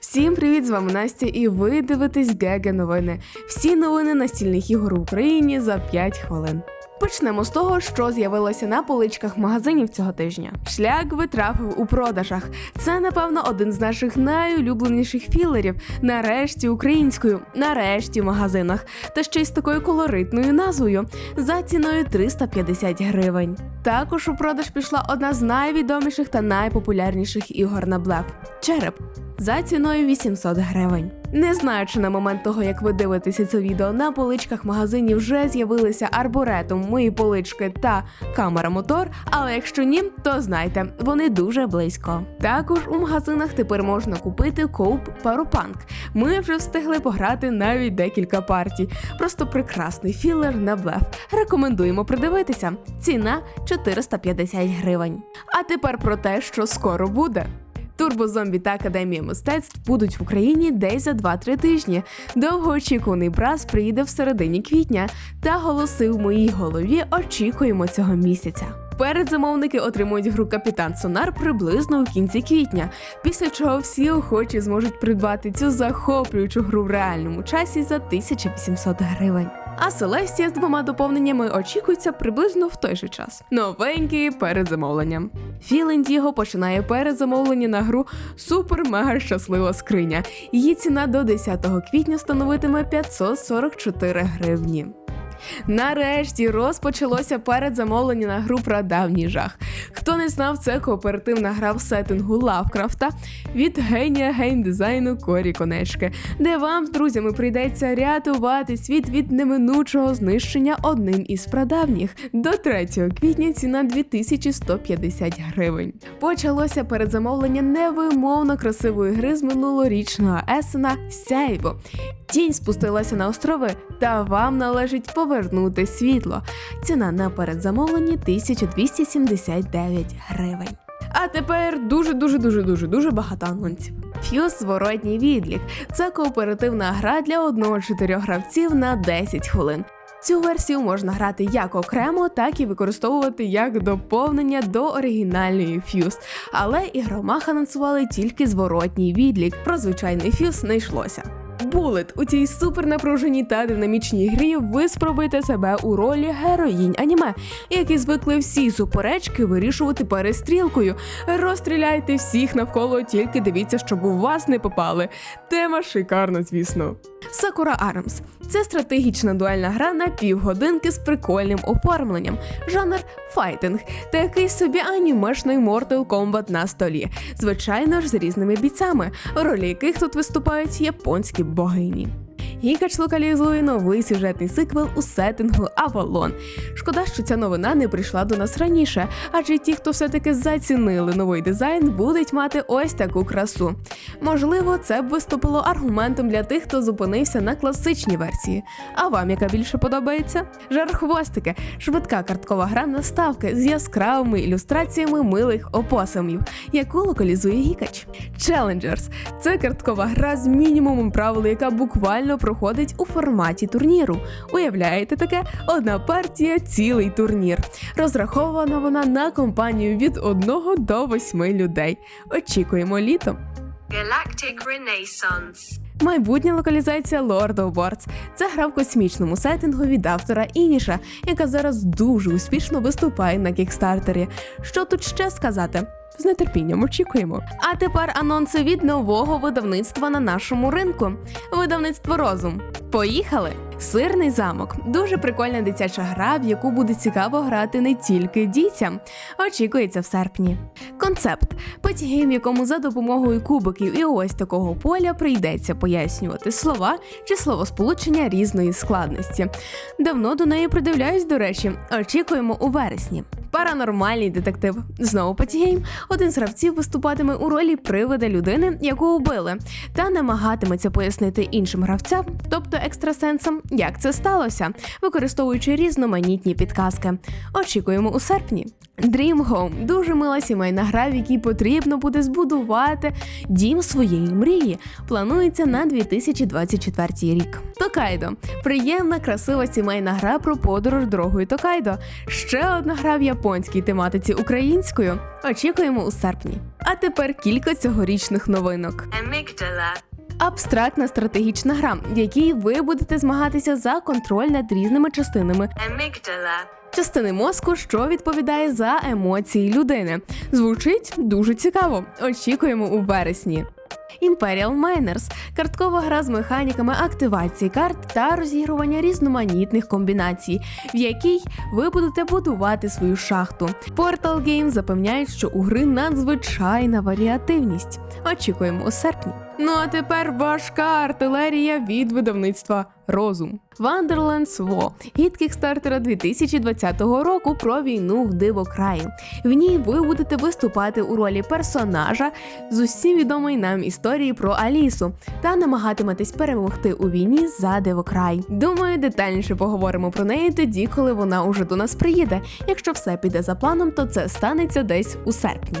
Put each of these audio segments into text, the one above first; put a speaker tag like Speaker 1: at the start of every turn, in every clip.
Speaker 1: Всім привіт! З вами Настя, і ви дивитесь Геге новини. Всі новини настільних ігор в Україні за 5 хвилин. Почнемо з того, що з'явилося на поличках магазинів цього тижня. Шлях витрафив у продажах. Це, напевно, один з наших найулюбленіших філерів. Нарешті українською, нарешті в магазинах, та ще й з такою колоритною назвою за ціною 350 гривень. Також у продаж пішла одна з найвідоміших та найпопулярніших ігор на блеф череп за ціною 800 гривень. Не знаю, чи на момент того, як ви дивитеся це відео, на поличках магазинів вже з'явилися арборетум, мої полички та камера мотор. Але якщо ні, то знайте, вони дуже близько. Також у магазинах тепер можна купити коуп Паропанк. Ми вже встигли пограти навіть декілька партій. Просто прекрасний філер на блеф. Рекомендуємо придивитися. Ціна 450 гривень. А тепер про те, що скоро буде. Турбозомбі та Академія мистецтв будуть в Україні десь за 2-3 тижні. Довгоочікуваний браз приїде в середині квітня, та голоси в моїй голові очікуємо цього місяця. Передзамовники отримують гру Капітан Сонар приблизно в кінці квітня, після чого всі охочі зможуть придбати цю захоплюючу гру в реальному часі за 1800 гривень. А Селестія з двома доповненнями очікується приблизно в той же час. Новенькі перезамовлення. Філендіго починає перезамовлення на гру Супер-мега щаслива скриня. Її ціна до 10 квітня становитиме 544 гривні. Нарешті розпочалося передзамовлення на гру про давній жах. Хто не знав, це кооперативна гра в сеттингу Лавкрафта від генія геймдизайну Корі Конечки, де вам з друзями прийдеться рятувати світ від неминучого знищення одним із прадавніх. До 3 квітня ціна 2150 гривень. Почалося передзамовлення невимовно красивої гри з минулорічного есена Сяйво. Тінь спустилася на острови, та вам належить повернути світло. Ціна на передзамовленні 1279 гривень. А тепер дуже дуже дуже дуже дуже багато анонсів. Фьюз зворотній відлік. Це кооперативна гра для одного чотирьох гравців на 10 хвилин. Цю версію можна грати як окремо, так і використовувати як доповнення до оригінальної Fuse. Але ігромах анонсували тільки зворотній відлік. Про звичайний Fuse не йшлося. Булет у цій супернапруженій та динамічній грі ви спробуєте себе у ролі героїнь аніме, які звикли всі суперечки вирішувати перестрілкою. Розстріляйте всіх навколо, тільки дивіться, щоб у вас не попали. Тема шикарна, звісно. Sakura Arms – це стратегічна дуельна гра на півгодинки з прикольним оформленням, жанр файтинг та якийсь собі анімешний Mortal Kombat на столі, звичайно ж з різними бійцями, ролі яких тут виступають японські Bohemian. Гікач локалізує новий сюжетний сиквел у сеттингу Авалон. Шкода, що ця новина не прийшла до нас раніше, адже ті, хто все-таки зацінили новий дизайн, будуть мати ось таку красу. Можливо, це б виступило аргументом для тих, хто зупинився на класичній версії. А вам яка більше подобається? Жархвостики швидка карткова гра на ставки з яскравими ілюстраціями милих опосумів, яку локалізує гікач. Challengers – це карткова гра з мінімумом правил, яка буквально проходить у форматі турніру. Уявляєте таке? Одна партія, цілий турнір. Розрахована вона на компанію від 1 до 8 людей. Очікуємо літом.
Speaker 2: Galactic Renaissance.
Speaker 1: Майбутня локалізація Lord of Boards. Це гра в космічному сеттингу від автора Ініша, яка зараз дуже успішно виступає на кікстартері. Що тут ще сказати? З нетерпінням очікуємо. А тепер анонси від нового видавництва на нашому ринку. Видавництво Розум. Поїхали! Сирний замок дуже прикольна дитяча гра, в яку буде цікаво грати не тільки дітям. Очікується в серпні. Концепт патігейм, в якому за допомогою кубиків і ось такого поля прийдеться пояснювати слова чи словосполучення різної складності. Давно до неї придивляюсь, до речі, очікуємо у вересні. Паранормальний детектив. Знову патігейм. Один з гравців виступатиме у ролі привида людини, яку убили, та намагатиметься пояснити іншим гравцям, тобто екстрасенсам, як це сталося, використовуючи різноманітні підказки. Очікуємо у серпні. Dream Home – дуже мила сімейна гра, в якій потрібно буде збудувати дім своєї мрії. Планується на 2024 рік. Токайдо приємна, красива сімейна гра про подорож дорогою Токайдо. Ще одна гра в японській тематиці українською очікуємо у серпні. А тепер кілька цьогорічних новинок.
Speaker 2: Amygdala.
Speaker 1: Абстрактна стратегічна гра, в якій ви будете змагатися за контроль над різними частинами
Speaker 2: Amygdala.
Speaker 1: частини мозку, що відповідає за емоції людини. Звучить дуже цікаво. Очікуємо у вересні. Imperial Miners – карткова гра з механіками активації карт та розігрування різноманітних комбінацій, в якій ви будете будувати свою шахту. Portal Games запевняють, що у гри надзвичайна варіативність. Очікуємо у серпні. Ну а тепер важка артилерія від видавництва Розум. Wonderlands War – гід кікстартера 2020 року про війну в дивокраї. В ній ви будете виступати у ролі персонажа з усім відомої нам історії про Алісу та намагатиметесь перемогти у війні за дивокрай. Думаю, детальніше поговоримо про неї тоді, коли вона уже до нас приїде. Якщо все піде за планом, то це станеться десь у серпні.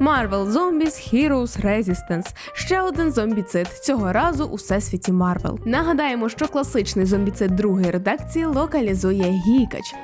Speaker 1: Marvel Zombies Heroes Resistance – ще один зомбіцид, цього разу у всесвіті Marvel. Нагадаємо, що класичний зомбіцид другої редакції локалізує Гікач.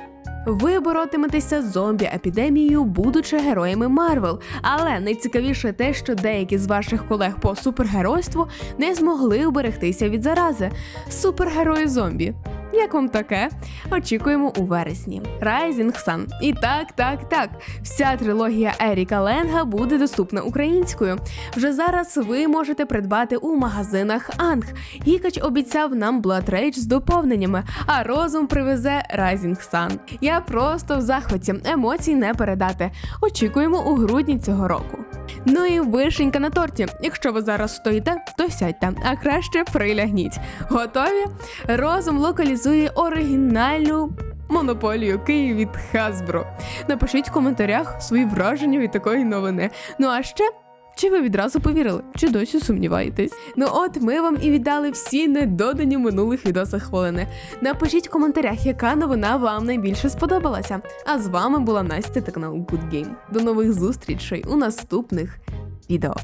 Speaker 1: Ви боротиметеся з зомбі-епідемією, будучи героями Марвел. Але найцікавіше те, що деякі з ваших колег по супергеройству не змогли уберегтися від зарази. Супергерої зомбі. Як вам таке? Очікуємо у вересні. Rising Sun. І так, так, так. Вся трилогія Еріка Ленга буде доступна українською. Вже зараз ви можете придбати у магазинах Анг. Гікач обіцяв нам Blood Rage з доповненнями, а розум привезе Rising Sun. Я просто в захваті, емоцій не передати. Очікуємо у грудні цього року. Ну і вишенька на торті. Якщо ви зараз стоїте, то сядьте, а краще прилягніть. Готові? Розум локалізує оригінальну монополію Київ від Хазбро. Напишіть в коментарях свої враження від такої новини. Ну а ще. Чи ви відразу повірили, чи досі сумніваєтесь? Ну от ми вам і віддали всі недодані минулих відосах хвилини. Напишіть в коментарях, яка новина вам найбільше сподобалася. А з вами була Настя та канал Good Game. До нових зустрічей у наступних відео.